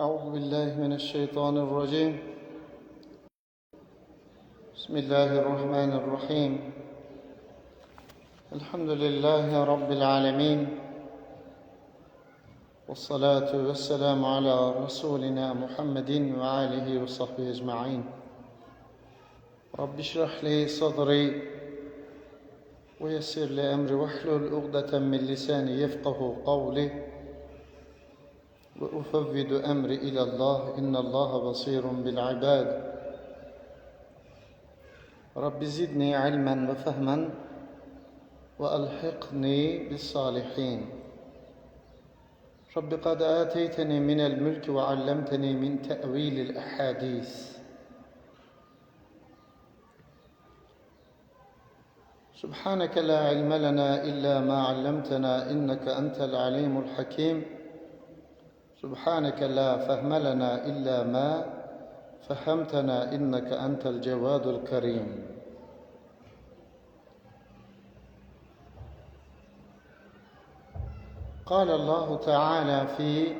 أعوذ بالله من الشيطان الرجيم. بسم الله الرحمن الرحيم. الحمد لله رب العالمين. والصلاة والسلام على رسولنا محمد وآله وصحبه أجمعين. رب اشرح لي صدري ويسر لي أمري واحلل عقدة من لساني يفقه قولي. وأفوض أمري إلى الله إن الله بصير بالعباد. رب زدني علما وفهما وألحقني بالصالحين. رب قد آتيتني من الملك وعلمتني من تأويل الأحاديث. سبحانك لا علم لنا إلا ما علمتنا إنك أنت العليم الحكيم. سبحانك لا فهم لنا إلا ما فهمتنا إنك أنت الجواد الكريم. قال الله تعالى في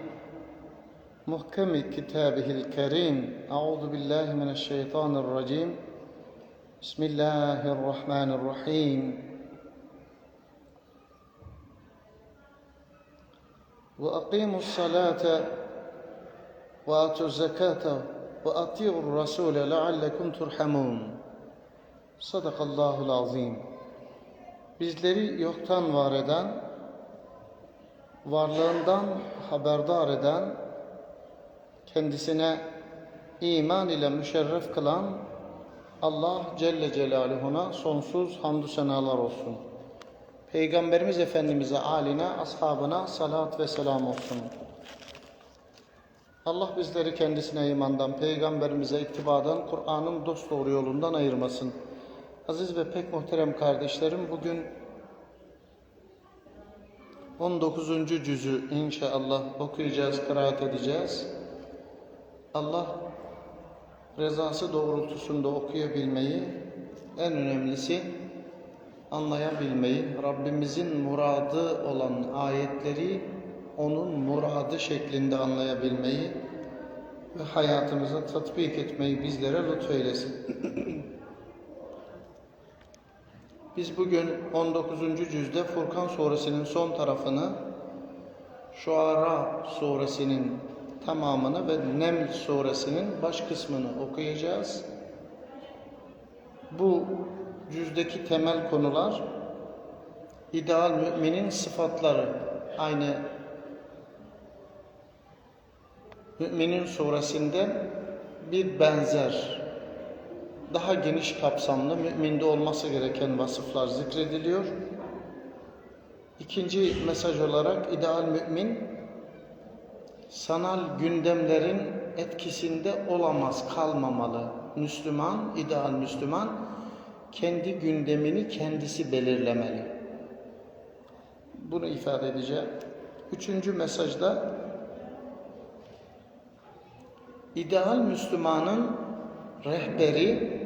محكم كتابه الكريم أعوذ بالله من الشيطان الرجيم. بسم الله الرحمن الرحيم. وأقيموا الصلاة وآتوا الزكاة وأطيعوا الرسول لعلكم ترحمون صدق الله العظيم Bizleri yoktan var eden, varlığından haberdar eden, kendisine iman ile müşerref kılan Allah Celle Celaluhu'na sonsuz hamdü senalar olsun. Peygamberimiz Efendimiz'e, aline, ashabına salat ve selam olsun. Allah bizleri kendisine imandan, peygamberimize ittibadan, Kur'an'ın dosdoğru yolundan ayırmasın. Aziz ve pek muhterem kardeşlerim, bugün 19. cüzü inşallah okuyacağız, kıraat edeceğiz. Allah rızası doğrultusunda okuyabilmeyi, en önemlisi anlayabilmeyi, Rabbimizin muradı olan ayetleri onun muradı şeklinde anlayabilmeyi ve hayatımıza tatbik etmeyi bizlere lütfeylesin. Biz bugün 19. cüzde Furkan suresinin son tarafını, Şuara suresinin tamamını ve Neml suresinin baş kısmını okuyacağız. Bu cüzdeki temel konular ideal müminin sıfatları aynı müminin suresinde bir benzer daha geniş kapsamlı müminde olması gereken vasıflar zikrediliyor. İkinci mesaj olarak ideal mümin sanal gündemlerin etkisinde olamaz, kalmamalı. Müslüman, ideal Müslüman kendi gündemini kendisi belirlemeli. Bunu ifade edeceğim. Üçüncü mesajda ideal Müslümanın rehberi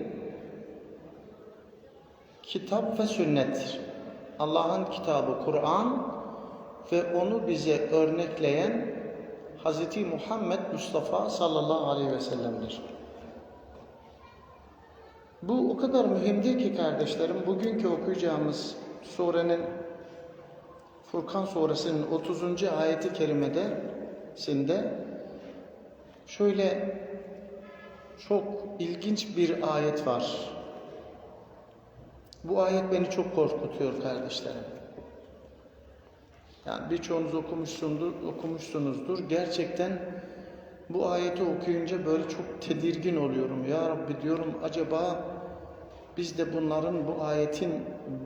kitap ve sünnettir. Allah'ın kitabı Kur'an ve onu bize örnekleyen Hz. Muhammed Mustafa sallallahu aleyhi ve sellem'dir. Bu o kadar mühimdir ki kardeşlerim, bugünkü okuyacağımız surenin Furkan suresinin 30. ayeti kerimede sinde şöyle çok ilginç bir ayet var. Bu ayet beni çok korkutuyor kardeşlerim. Yani birçoğunuz okumuşsundur, okumuşsunuzdur. Gerçekten bu ayeti okuyunca böyle çok tedirgin oluyorum. Ya Rabbi diyorum acaba biz de bunların bu ayetin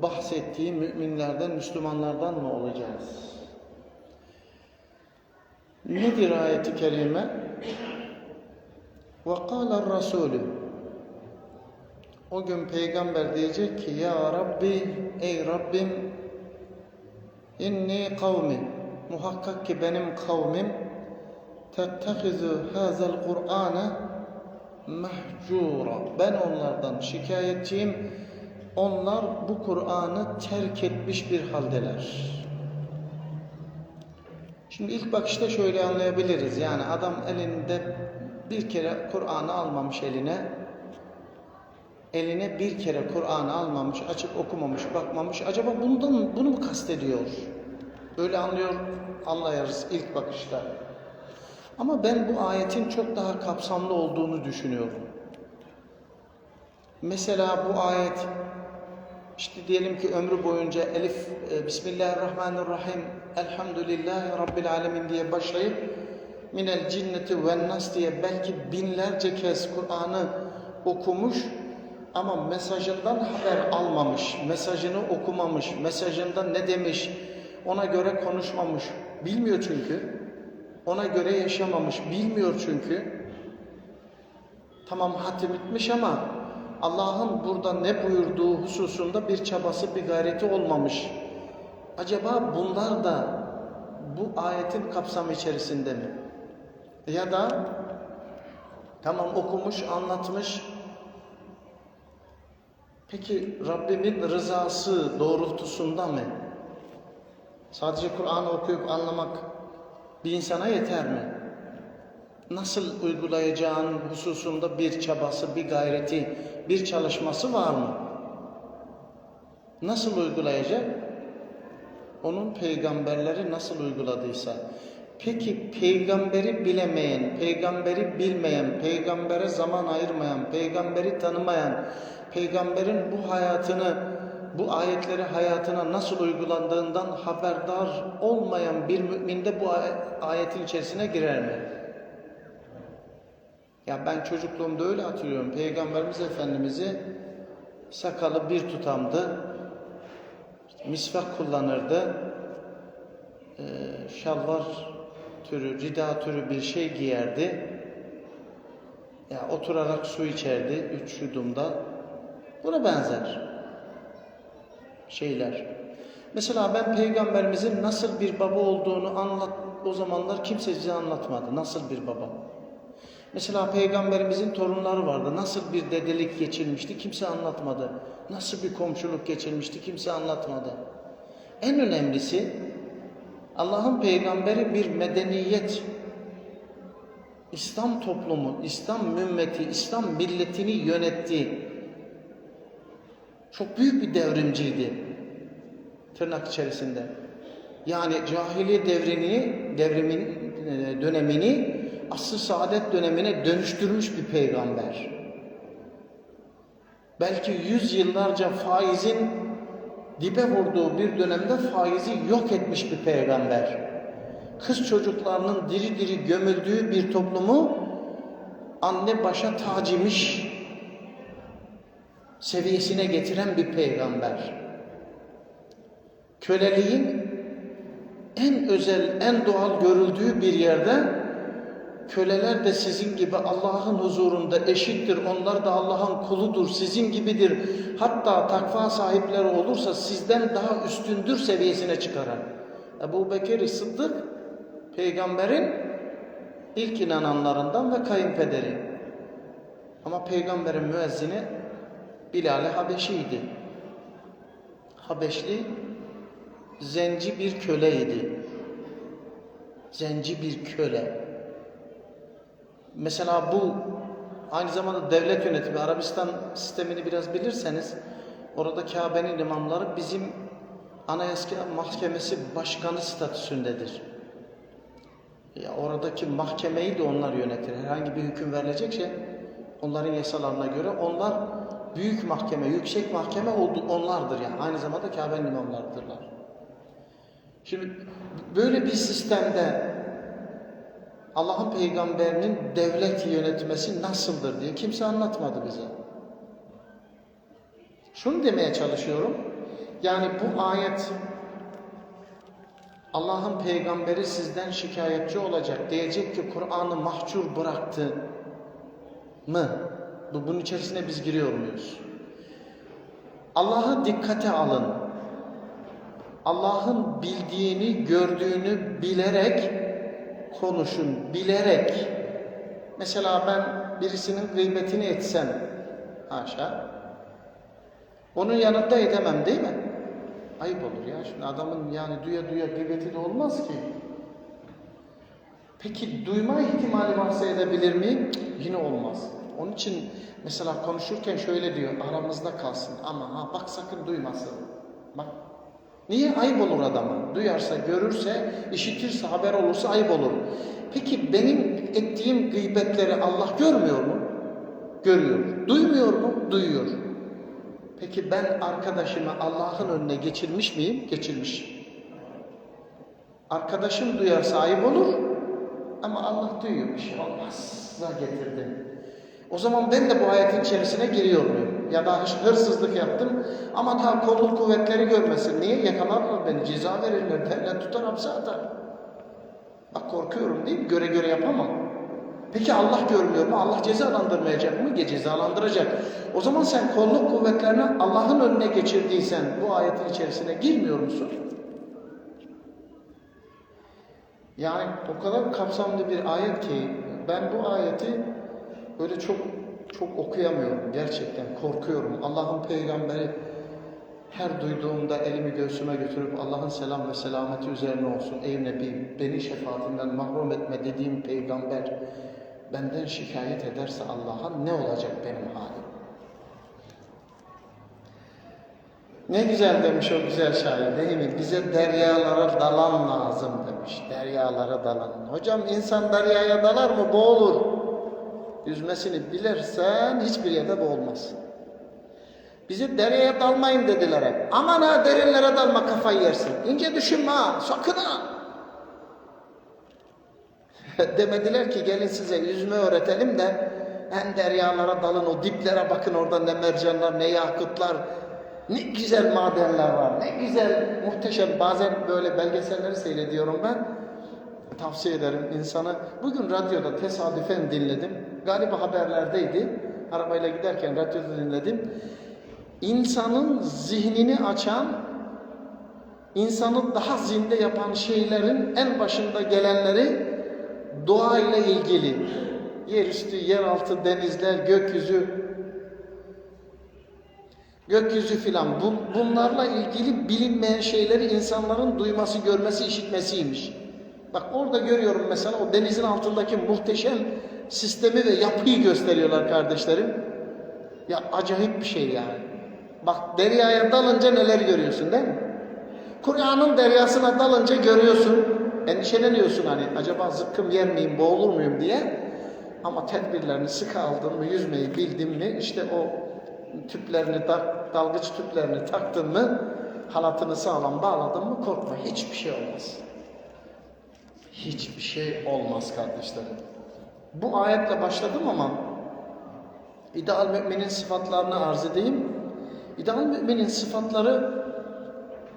bahsettiği müminlerden, Müslümanlardan mı olacağız? Nedir ayeti kerime? وَقَالَ الرَّسُولُ O gün peygamber diyecek ki Ya Rabbi, ey Rabbim İnni kavmi muhakkak ki benim kavmim tettehizu hazel Kur'an'ı mahcura. Ben onlardan şikayetçiyim. Onlar bu Kur'an'ı terk etmiş bir haldeler. Şimdi ilk bakışta şöyle anlayabiliriz. Yani adam elinde bir kere Kur'an'ı almamış eline. Eline bir kere Kur'an'ı almamış, açıp okumamış, bakmamış. Acaba bundan bunu mu kastediyor? Öyle anlıyor, anlayarız ilk bakışta. Ama ben bu ayetin çok daha kapsamlı olduğunu düşünüyorum. Mesela bu ayet işte diyelim ki ömrü boyunca Elif e, Bismillahirrahmanirrahim Elhamdülillahi Rabbil Alemin diye başlayıp minel cinneti ve nas diye belki binlerce kez Kur'an'ı okumuş ama mesajından haber almamış, mesajını okumamış, mesajında ne demiş, ona göre konuşmamış. Bilmiyor çünkü. Ona göre yaşamamış. Bilmiyor çünkü. Tamam hatim etmiş ama Allah'ın burada ne buyurduğu hususunda bir çabası, bir gayreti olmamış. Acaba bunlar da bu ayetin kapsamı içerisinde mi? Ya da tamam okumuş, anlatmış. Peki Rabbimin rızası doğrultusunda mı? Sadece Kur'an'ı okuyup anlamak bir insana yeter mi? Nasıl uygulayacağın hususunda bir çabası, bir gayreti, bir çalışması var mı? Nasıl uygulayacak? Onun peygamberleri nasıl uyguladıysa. Peki peygamberi bilemeyen, peygamberi bilmeyen, peygambere zaman ayırmayan, peygamberi tanımayan, peygamberin bu hayatını, bu ayetleri hayatına nasıl uygulandığından haberdar olmayan bir mümin de bu ayetin içerisine girer mi? Ya ben çocukluğumda öyle hatırlıyorum. Peygamberimiz Efendimiz'i sakalı bir tutamdı. Misvak kullanırdı. Ee, şalvar türü, rida türü bir şey giyerdi. Ya oturarak su içerdi üç yudumda. Buna benzer şeyler. Mesela ben peygamberimizin nasıl bir baba olduğunu anlat o zamanlar kimse size anlatmadı. Nasıl bir baba? Mesela peygamberimizin torunları vardı. Nasıl bir dedelik geçirmişti kimse anlatmadı. Nasıl bir komşuluk geçirmişti kimse anlatmadı. En önemlisi Allah'ın peygamberi bir medeniyet İslam toplumu, İslam ümmeti, İslam milletini yönetti. Çok büyük bir devrimciydi. Tırnak içerisinde. Yani cahiliye devrini, devrimin dönemini asr saadet dönemine dönüştürmüş bir peygamber. Belki yüz yıllarca faizin dibe vurduğu bir dönemde faizi yok etmiş bir peygamber. Kız çocuklarının diri diri gömüldüğü bir toplumu anne başa tacimiş seviyesine getiren bir peygamber. Köleliğin en özel, en doğal görüldüğü bir yerde köleler de sizin gibi Allah'ın huzurunda eşittir. Onlar da Allah'ın kuludur, sizin gibidir. Hatta takva sahipleri olursa sizden daha üstündür seviyesine çıkaran. Ebu Bekir Sıddık peygamberin ilk inananlarından ve kayınpederi. Ama peygamberin müezzini Bilal-i Habeşi'ydi. Habeşli zenci bir köleydi. Zenci bir köle. Mesela bu aynı zamanda devlet yönetimi, Arabistan sistemini biraz bilirseniz orada Kabe'nin imamları bizim Anayasa Mahkemesi Başkanı statüsündedir. Ya oradaki mahkemeyi de onlar yönetir. Herhangi bir hüküm verilecekse onların yasalarına göre onlar büyük mahkeme, yüksek mahkeme oldu onlardır yani. Aynı zamanda Kabe'nin imamlarıdırlar. Şimdi böyle bir sistemde Allah'ın peygamberinin devlet yönetmesi nasıldır diye kimse anlatmadı bize. Şunu demeye çalışıyorum. Yani bu ayet Allah'ın peygamberi sizden şikayetçi olacak. Diyecek ki Kur'an'ı mahcur bıraktı mı? Bunun içerisine biz giriyor muyuz? Allah'ı dikkate alın. Allah'ın bildiğini, gördüğünü bilerek konuşun, bilerek. Mesela ben birisinin gıybetini etsem, haşa, onun yanında edemem değil mi? Ayıp olur ya. Şimdi adamın yani duya duya gıybeti de olmaz ki. Peki duyma ihtimali varsa edebilir miyim? Yine olmaz. Onun için mesela konuşurken şöyle diyor aramızda kalsın ama ha bak sakın duymasın. Bak Niye? Ayıp olur adama. Duyarsa, görürse, işitirse, haber olursa ayıp olur. Peki benim ettiğim gıybetleri Allah görmüyor mu? Görüyor. Duymuyor mu? Duyuyor. Peki ben arkadaşımı Allah'ın önüne geçirmiş miyim? Geçirmiş. Arkadaşım duyarsa ayıp olur ama Allah duyuyor. Bir şey olmaz. Da getirdim. O zaman ben de bu ayetin içerisine giriyor muyum? Ya da hırsızlık yaptım. Aman ha kolluk kuvvetleri görmesin. Niye? Yakalarlar beni. Ceza verirler. Derler tutar hapse atar. Bak korkuyorum değil mi? Göre göre yapamam. Peki Allah görmüyor mu? Allah cezalandırmayacak mı? Cezalandıracak. O zaman sen kolluk kuvvetlerini Allah'ın önüne geçirdiysen bu ayetin içerisine girmiyor musun? Yani o kadar kapsamlı bir ayet ki ben bu ayeti böyle çok çok okuyamıyorum gerçekten korkuyorum. Allah'ın peygamberi her duyduğumda elimi göğsüme götürüp Allah'ın selam ve selameti üzerine olsun ey Nebi beni şefaatinden mahrum etme dediğim peygamber benden şikayet ederse Allah'a ne olacak benim halim? Ne güzel demiş o güzel şair değil mi? Bize deryalara dalan lazım demiş. Deryalara dalan. Hocam insan deryaya dalar mı? Boğulur. Yüzmesini bilirsen hiçbir yerde boğulmaz. Bize deryaya dalmayın dediler hep. Aman ha derinlere dalma kafayı yersin. İnce düşünme ha. Sakın ha. Demediler ki gelin size yüzme öğretelim de en deryalara dalın o diplere bakın orada ne mercanlar ne yakutlar ne güzel madenler var ne güzel muhteşem bazen böyle belgeselleri seyrediyorum ben tavsiye ederim insanı bugün radyoda tesadüfen dinledim. Galiba haberlerdeydi. Arabayla giderken radyoda dinledim. İnsanın zihnini açan insanı daha zinde yapan şeylerin en başında gelenleri doğayla ilgili. Yerüstü, yeraltı, denizler, gökyüzü gökyüzü filan. Bu, bunlarla ilgili bilinmeyen şeyleri insanların duyması, görmesi, işitmesiymiş. Bak orada görüyorum mesela o denizin altındaki muhteşem sistemi ve yapıyı gösteriyorlar kardeşlerim. Ya acayip bir şey yani. Bak deryaya dalınca neler görüyorsun değil mi? Kur'an'ın deryasına dalınca görüyorsun. Endişeleniyorsun hani acaba zıkkım yer miyim, boğulur muyum diye. Ama tedbirlerini sıkı aldın mı, yüzmeyi bildin mi, işte o tüplerini, dalgıç tüplerini taktın mı, halatını sağlam bağladın mı korkma. Hiçbir şey olmaz. Hiçbir şey olmaz kardeşlerim. Bu ayetle başladım ama ideal müminin sıfatlarını arz edeyim. İdeal müminin sıfatları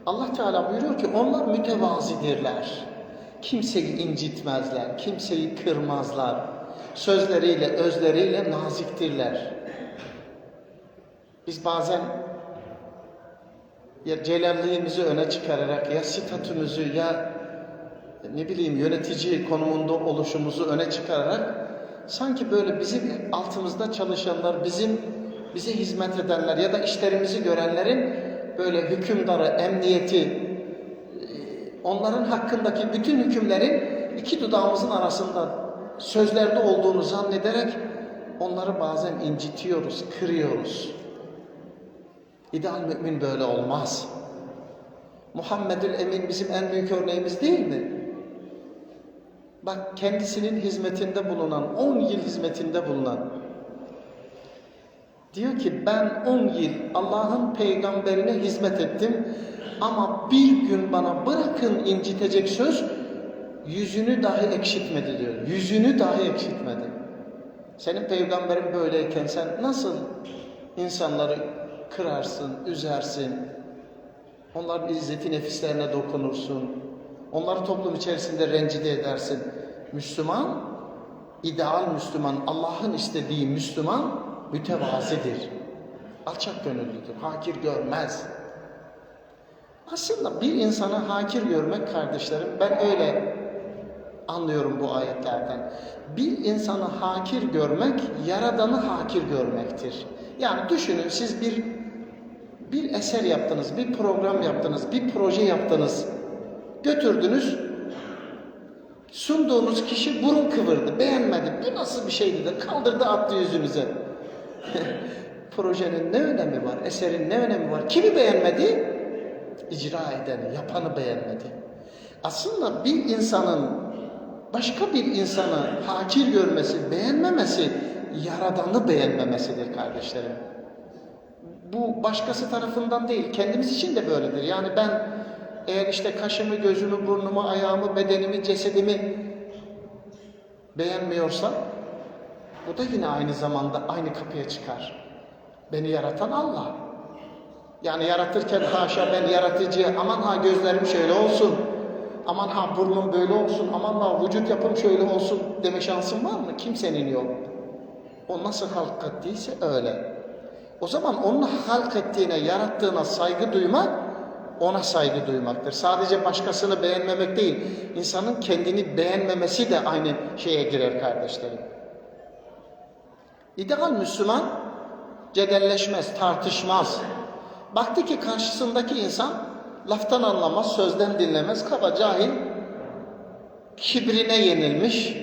Allah Teala buyuruyor ki onlar mütevazidirler. Kimseyi incitmezler, kimseyi kırmazlar. Sözleriyle, özleriyle naziktirler. Biz bazen ya celalliğimizi öne çıkararak ya statümüzü ya ne bileyim yönetici konumunda oluşumuzu öne çıkararak sanki böyle bizim altımızda çalışanlar, bizim bize hizmet edenler ya da işlerimizi görenlerin böyle hükümdarı, emniyeti, onların hakkındaki bütün hükümlerin iki dudağımızın arasında sözlerde olduğunu zannederek onları bazen incitiyoruz, kırıyoruz. İdeal mümin böyle olmaz. Muhammedül Emin bizim en büyük örneğimiz değil mi? Bak kendisinin hizmetinde bulunan, 10 yıl hizmetinde bulunan diyor ki ben 10 yıl Allah'ın peygamberine hizmet ettim ama bir gün bana bırakın incitecek söz yüzünü dahi ekşitmedi diyor. Yüzünü dahi ekşitmedi. Senin peygamberin böyleyken sen nasıl insanları kırarsın, üzersin? Onların izzeti nefislerine dokunursun. Onları toplum içerisinde rencide edersin. Müslüman, ideal Müslüman, Allah'ın istediği Müslüman mütevazidir. Alçak gönüllüdür, hakir görmez. Aslında bir insanı hakir görmek kardeşlerim, ben öyle anlıyorum bu ayetlerden. Bir insanı hakir görmek, yaradanı hakir görmektir. Yani düşünün siz bir bir eser yaptınız, bir program yaptınız, bir proje yaptınız. Götürdünüz, Sunduğunuz kişi burun kıvırdı, beğenmedi. Bu nasıl bir şeydi de kaldırdı attı yüzünüze. Projenin ne önemi var? Eserin ne önemi var? Kimi beğenmedi? İcra edeni, yapanı beğenmedi. Aslında bir insanın başka bir insanı hakir görmesi, beğenmemesi, yaradanı beğenmemesidir kardeşlerim. Bu başkası tarafından değil, kendimiz için de böyledir. Yani ben eğer işte kaşımı, gözümü, burnumu, ayağımı, bedenimi, cesedimi beğenmiyorsam bu da yine aynı zamanda aynı kapıya çıkar. Beni yaratan Allah. Yani yaratırken haşa ben yaratıcı, aman ha gözlerim şöyle olsun, aman ha burnum böyle olsun, aman ha vücut yapım şöyle olsun deme şansın var mı? Kimsenin yok. O nasıl halk ettiyse öyle. O zaman onun halk ettiğine, yarattığına saygı duymak, ona saygı duymaktır. Sadece başkasını beğenmemek değil, insanın kendini beğenmemesi de aynı şeye girer kardeşlerim. İdeal Müslüman cedelleşmez, tartışmaz. Baktı ki karşısındaki insan laftan anlamaz, sözden dinlemez, kaba cahil, kibrine yenilmiş.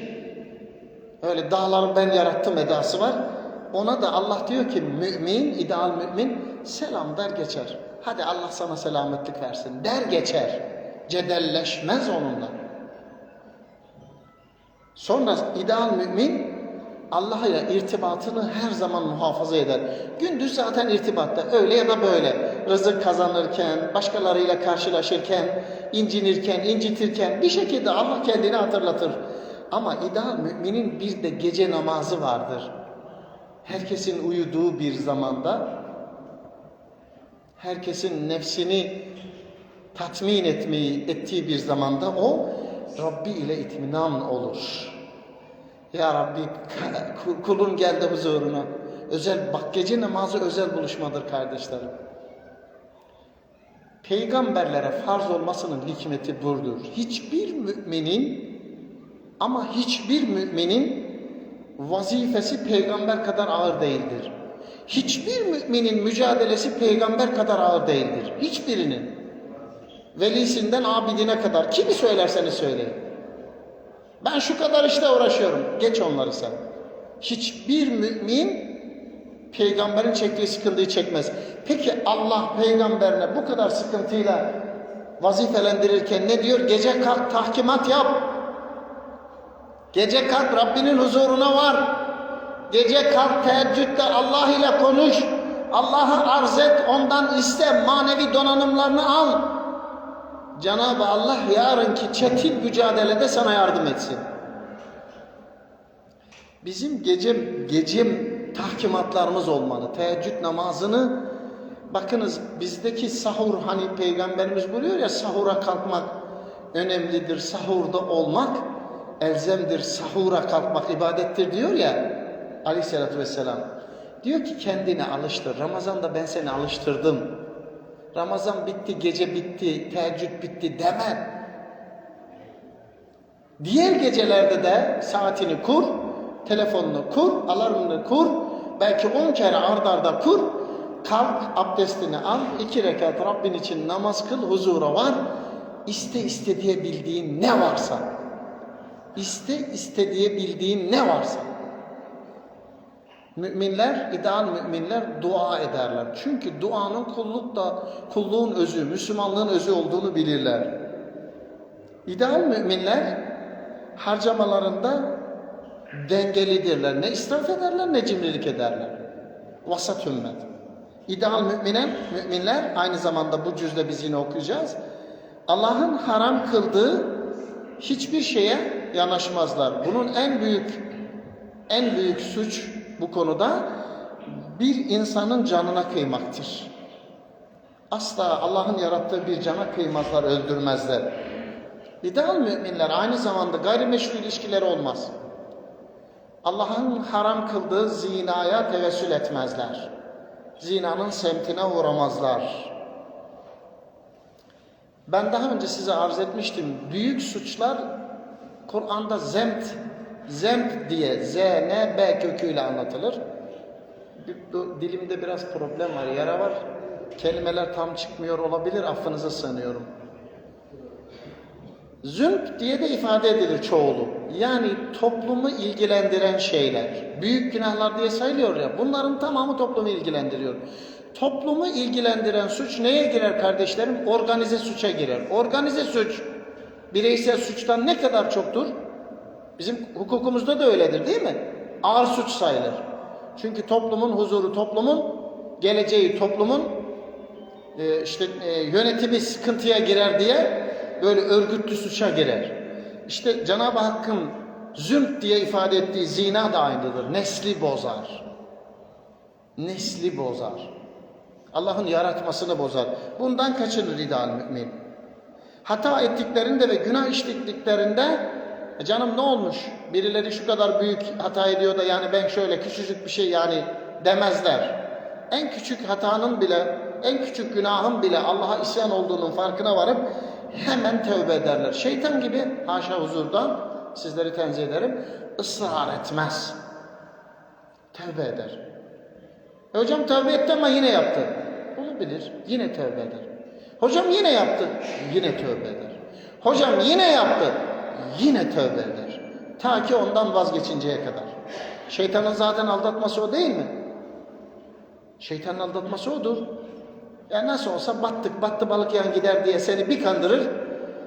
Öyle dağları ben yarattım edası var. Ona da Allah diyor ki mümin, ideal mümin selam der geçer. Hadi Allah sana selametlik versin der geçer. Cedelleşmez onunla. Sonra ideal mümin Allah ile irtibatını her zaman muhafaza eder. Gündüz zaten irtibatta öyle ya da böyle. Rızık kazanırken, başkalarıyla karşılaşırken, incinirken, incitirken bir şekilde Allah kendini hatırlatır. Ama ideal müminin bir de gece namazı vardır. Herkesin uyuduğu bir zamanda, herkesin nefsini tatmin etmeyi ettiği bir zamanda o Rabbi ile itminan olur. Ya Rabbi kulun geldi huzuruna. Özel bak gece namazı özel buluşmadır kardeşlerim. Peygamberlere farz olmasının hikmeti budur. Hiçbir müminin ama hiçbir müminin vazifesi peygamber kadar ağır değildir. Hiçbir müminin mücadelesi peygamber kadar ağır değildir. Hiçbirinin. Velisinden abidine kadar kimi söylerseniz söyleyin. Ben şu kadar işte uğraşıyorum. Geç onları sen. Hiçbir mümin peygamberin çektiği sıkıntıyı çekmez. Peki Allah peygamberine bu kadar sıkıntıyla vazifelendirirken ne diyor? Gece kalk tahkimat yap. Gece kalk Rabbinin huzuruna var. Gece kalk teheccüde Allah ile konuş. Allah'a arz et, ondan iste, manevi donanımlarını al. Cenab-ı Allah yarınki çetin mücadelede sana yardım etsin. Bizim gece gece tahkimatlarımız olmalı. Teheccüd namazını bakınız bizdeki sahur hani peygamberimiz buyuruyor ya sahura kalkmak önemlidir. Sahurda olmak elzemdir. Sahura kalkmak ibadettir diyor ya aleyhissalatü vesselam. Diyor ki kendine alıştır. Ramazan'da ben seni alıştırdım. Ramazan bitti, gece bitti, teheccüd bitti deme. Diğer gecelerde de saatini kur, telefonunu kur, alarmını kur, belki on kere ardarda arda kur, kalk abdestini al, iki rekat Rabbin için namaz kıl, huzura var, iste iste diye bildiğin ne varsa, iste iste diye bildiğin ne varsa. Müminler, ideal müminler dua ederler. Çünkü duanın kulluk da kulluğun özü, Müslümanlığın özü olduğunu bilirler. İdeal müminler harcamalarında dengelidirler. Ne israf ederler ne cimrilik ederler. Vasat ümmet. İdeal müminen, müminler aynı zamanda bu cüzde biz yine okuyacağız. Allah'ın haram kıldığı hiçbir şeye yanaşmazlar. Bunun en büyük en büyük suç bu konuda bir insanın canına kıymaktır. Asla Allah'ın yarattığı bir cana kıymazlar, öldürmezler. İdeal müminler aynı zamanda gayrimeşru ilişkileri olmaz. Allah'ın haram kıldığı zinaya tevessül etmezler. Zinanın semtine uğramazlar. Ben daha önce size arz etmiştim. Büyük suçlar Kur'an'da zemt Zemp diye Z, N, B köküyle anlatılır. Dilimde biraz problem var, yara var. Kelimeler tam çıkmıyor olabilir, affınıza sığınıyorum. Zümp diye de ifade edilir çoğulu. Yani toplumu ilgilendiren şeyler. Büyük günahlar diye sayılıyor ya. Bunların tamamı toplumu ilgilendiriyor. Toplumu ilgilendiren suç neye girer kardeşlerim? Organize suça girer. Organize suç bireysel suçtan ne kadar çoktur? Bizim hukukumuzda da öyledir değil mi? Ağır suç sayılır. Çünkü toplumun huzuru, toplumun geleceği, toplumun e, işte e, yönetimi sıkıntıya girer diye böyle örgütlü suça girer. İşte Cenab-ı Hakk'ın zümp diye ifade ettiği zina da aynıdır. Nesli bozar. Nesli bozar. Allah'ın yaratmasını bozar. Bundan kaçınır ideal mümin. Hata ettiklerinde ve günah işlediklerinde "E canım ne olmuş? Birileri şu kadar büyük hata ediyor da yani ben şöyle küçücük bir şey yani demezler. En küçük hatanın bile, en küçük günahın bile Allah'a isyan olduğunun farkına varıp hemen tövbe ederler. Şeytan gibi haşa huzurdan sizleri tenzih ederim ısrar etmez. Tövbe eder. E hocam tövbe etti ama yine yaptı. Olabilir. Yine tövbe eder. Hocam yine yaptı. Yine tövbe eder. Hocam yine yaptı. Yine tövbe eder. Ta ki ondan vazgeçinceye kadar. Şeytanın zaten aldatması o değil mi? Şeytanın aldatması odur. Ya nasıl olsa battık, battı balık yan gider diye seni bir kandırır,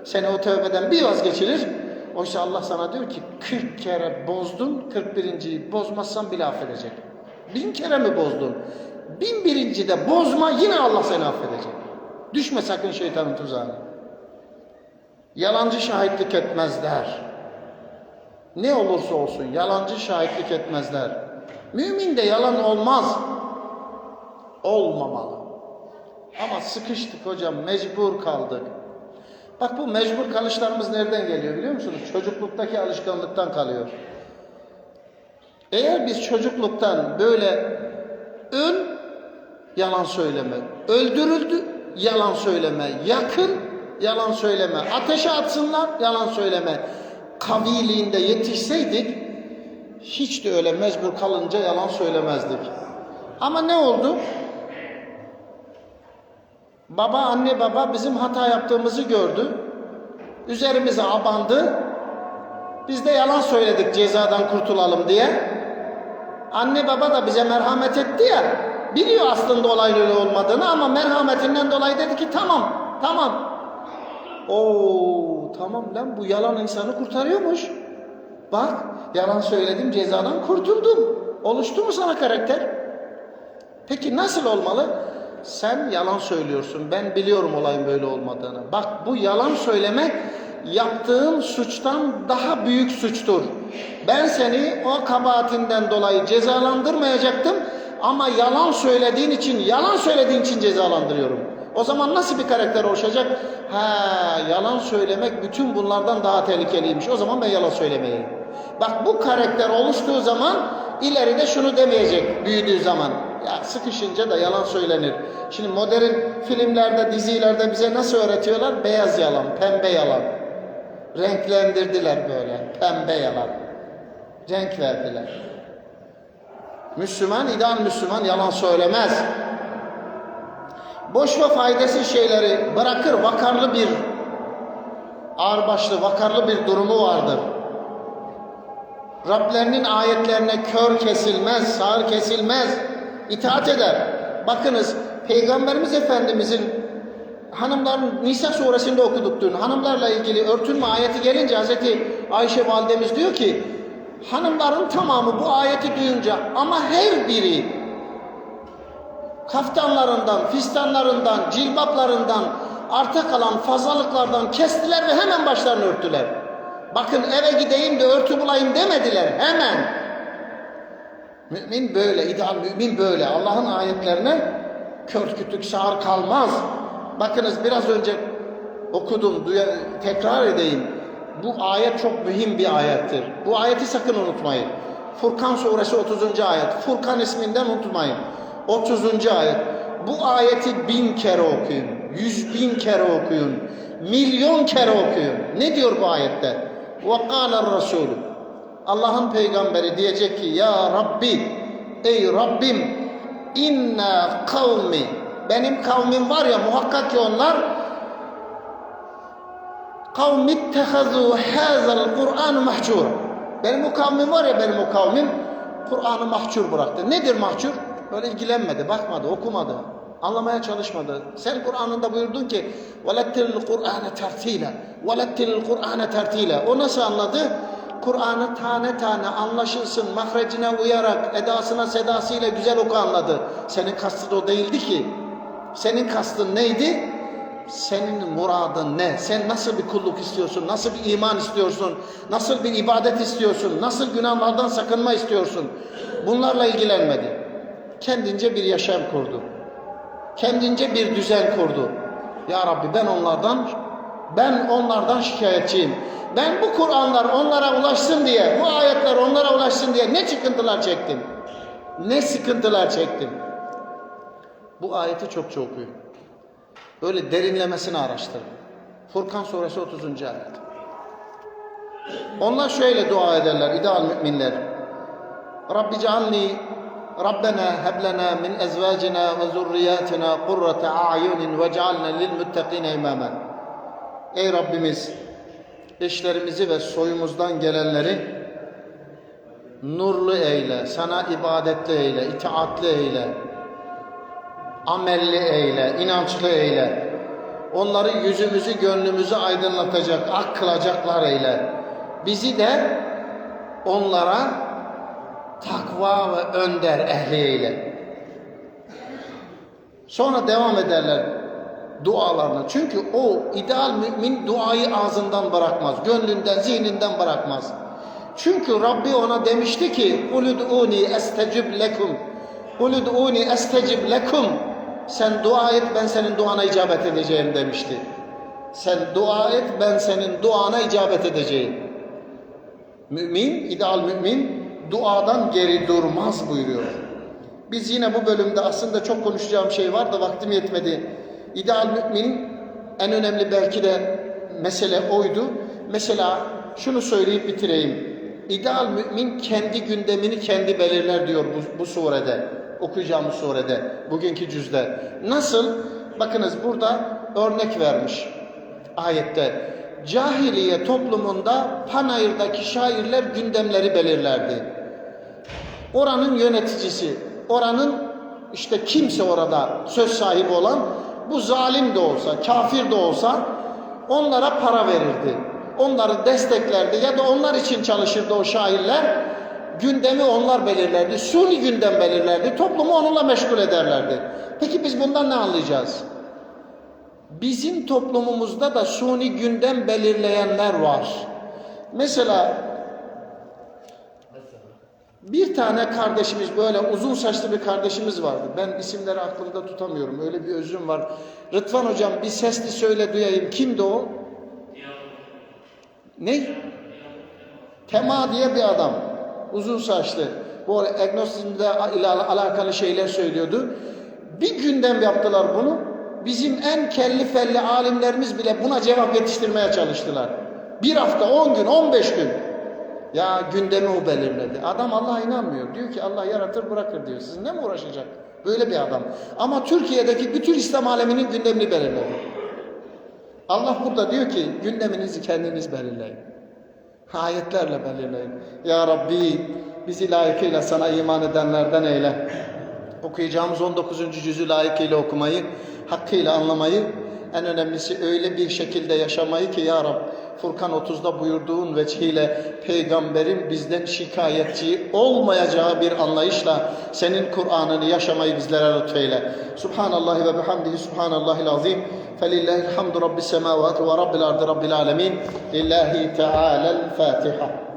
seni o tövbeden bir vazgeçirir. Oysa Allah sana diyor ki 40 kere bozdun, 41.yi bozmazsan bile affedecek. Bin kere mi bozdun? Bin birinci de bozma yine Allah seni affedecek. Düşme sakın şeytanın tuzağına. Yalancı şahitlik etmezler. Ne olursa olsun yalancı şahitlik etmezler. Mümin de yalan olmaz. Olmamalı. Ama sıkıştık hocam, mecbur kaldık. Bak bu mecbur kalışlarımız nereden geliyor biliyor musunuz? Çocukluktaki alışkanlıktan kalıyor. Eğer biz çocukluktan böyle öl, yalan söyleme, öldürüldü, yalan söyleme, yakın, yalan söyleme, ateşe atsınlar, yalan söyleme kaviliğinde yetişseydik hiç de öyle mecbur kalınca yalan söylemezdik. Ama ne oldu? Baba, anne, baba bizim hata yaptığımızı gördü. Üzerimize abandı. Biz de yalan söyledik cezadan kurtulalım diye. Anne baba da bize merhamet etti ya. Biliyor aslında olayın olmadığını ama merhametinden dolayı dedi ki tamam, tamam. Oo, tamam lan bu yalan insanı kurtarıyormuş. Bak yalan söyledim cezadan kurtuldum. Oluştu mu sana karakter? Peki nasıl olmalı? Sen yalan söylüyorsun. Ben biliyorum olayın böyle olmadığını. Bak bu yalan söylemek yaptığın suçtan daha büyük suçtur. Ben seni o kabahatinden dolayı cezalandırmayacaktım ama yalan söylediğin için, yalan söylediğin için cezalandırıyorum. O zaman nasıl bir karakter oluşacak? Ha, yalan söylemek bütün bunlardan daha tehlikeliymiş. O zaman ben yalan söylemeyeyim. Bak bu karakter oluştuğu zaman ileride şunu demeyecek büyüdüğü zaman. Ya sıkışınca da yalan söylenir. Şimdi modern filmlerde, dizilerde bize nasıl öğretiyorlar? Beyaz yalan, pembe yalan. Renklendirdiler böyle. Pembe yalan. Renk verdiler. Müslüman, ideal Müslüman yalan söylemez. Boş ve faydasız şeyleri bırakır, vakarlı bir ağırbaşlı, vakarlı bir durumu vardır. Rablerinin ayetlerine kör kesilmez, sağır kesilmez, itaat eder. Bakınız Peygamberimiz Efendimizin hanımların Nisa suresinde okuduk dün. Hanımlarla ilgili örtünme ayeti gelince Hazreti Ayşe validemiz diyor ki hanımların tamamı bu ayeti duyunca ama her biri kaftanlarından, fistanlarından, cilbaplarından arta kalan fazlalıklardan kestiler ve hemen başlarını örttüler. Bakın eve gideyim de örtü bulayım demediler hemen. Mümin böyle, ideal mümin böyle. Allah'ın ayetlerine kör kütük sağır kalmaz. Bakınız biraz önce okudum, tekrar edeyim. Bu ayet çok mühim bir ayettir. Bu ayeti sakın unutmayın. Furkan suresi 30. ayet. Furkan isminden unutmayın. 30. ayet. Bu ayeti bin kere okuyun. Yüz bin kere okuyun. Milyon kere okuyun. Ne diyor bu ayette? وَقَالَ الرَّسُولُ Allah'ın peygamberi diyecek ki Ya Rabbi Ey Rabbim inna kavmi benim kavmim var ya muhakkak ki onlar kavm ittehazu hazal Kur'an mahcur. Benim o kavmim var ya benim o kavmim Kur'an'ı mahcur bıraktı. Nedir mahcur? Böyle ilgilenmedi, bakmadı, okumadı. Anlamaya çalışmadı. Sen Kur'an'ında buyurdun ki وَلَتِّلِ الْقُرْآنَ تَرْتِيلًا وَلَتِّلِ الْقُرْآنَ تَرْتِيلًا O nasıl anladı? Kur'an'ı tane tane anlaşılsın, mahrecine uyarak, edasına sedasıyla güzel oku anladı. Senin kastın o değildi ki. Senin kastın neydi? Senin muradın ne? Sen nasıl bir kulluk istiyorsun? Nasıl bir iman istiyorsun? Nasıl bir ibadet istiyorsun? Nasıl günahlardan sakınma istiyorsun? Bunlarla ilgilenmedi. Kendince bir yaşam kurdu. Kendince bir düzen kurdu. Ya Rabbi ben onlardan ben onlardan şikayetçiyim. Ben bu Kur'anlar onlara ulaşsın diye, bu ayetler onlara ulaşsın diye ne çıkıntılar çektim? Ne sıkıntılar çektim? Bu ayeti çok çok okuyun. Böyle derinlemesine araştırın. Furkan suresi 30. ayet. Onlar şöyle dua ederler ideal müminler. Rabbi cealni Min ezvacina ve zurriyatina kurrate a'yunin ve cealna lil muttaqine imama. Ey Rabbimiz eşlerimizi ve soyumuzdan gelenleri nurlu eyle, sana ibadetli eyle, itaatli eyle, amelli eyle, inançlı eyle. Onları yüzümüzü, gönlümüzü aydınlatacak, ak kılacaklar eyle. Bizi de onlara takva ve önder ehli eyle. Sonra devam ederler dualarına. Çünkü o ideal mümin duayı ağzından bırakmaz, gönlünden, zihninden bırakmaz. Çünkü Rabbi ona demişti ki: "Uluduni estecib lekum." "Uluduni estecib lekum." Sen dua et ben senin duana icabet edeceğim demişti. Sen dua et ben senin duana icabet edeceğim. Mümin, ideal mümin duadan geri durmaz buyuruyor. Biz yine bu bölümde aslında çok konuşacağım şey var da vaktim yetmedi. İdeal mümin en önemli belki de mesele oydu. Mesela şunu söyleyip bitireyim. İdeal mümin kendi gündemini kendi belirler diyor bu, bu surede. Okuyacağımız surede. Bugünkü cüzde. Nasıl? Bakınız burada örnek vermiş ayette. Cahiliye toplumunda Panayır'daki şairler gündemleri belirlerdi. Oranın yöneticisi, oranın işte kimse orada söz sahibi olan bu zalim de olsa, kafir de olsa onlara para verirdi. Onları desteklerdi ya da onlar için çalışırdı o şairler. Gündemi onlar belirlerdi. Suni gündem belirlerdi. Toplumu onunla meşgul ederlerdi. Peki biz bundan ne anlayacağız? Bizim toplumumuzda da suni gündem belirleyenler var. Mesela bir tane kardeşimiz böyle uzun saçlı bir kardeşimiz vardı. Ben isimleri aklımda tutamıyorum. Öyle bir özüm var. Rıdvan hocam bir sesli söyle duyayım. Kimdi o? Ne? Tema diye bir adam. Uzun saçlı. Bu egnostizmde ile alakalı şeyler söylüyordu. Bir gündem yaptılar bunu. Bizim en kelli felli alimlerimiz bile buna cevap yetiştirmeye çalıştılar. Bir hafta, on gün, on beş gün. Ya gündemi o belirledi. Adam Allah'a inanmıyor. Diyor ki Allah yaratır bırakır diyor. Sizinle mi uğraşacak? Böyle bir adam. Ama Türkiye'deki bütün İslam aleminin gündemini belirledi. Allah burada diyor ki gündeminizi kendiniz belirleyin. Ayetlerle belirleyin. Ya Rabbi bizi layıkıyla sana iman edenlerden eyle. Okuyacağımız 19. cüzü layıkıyla okumayı, hakkıyla anlamayı, en önemlisi öyle bir şekilde yaşamayı ki Ya Rab Furkan 30'da buyurduğun veçhiyle peygamberin bizden şikayetçi olmayacağı bir anlayışla senin Kur'an'ını yaşamayı bizlere lütfeyle. Subhanallah ve bihamdihi subhanallahil azim. Felillahil hamdu rabbis semavati ve rabbil ardı rabbil alemin. Lillahi teala'l Fatiha.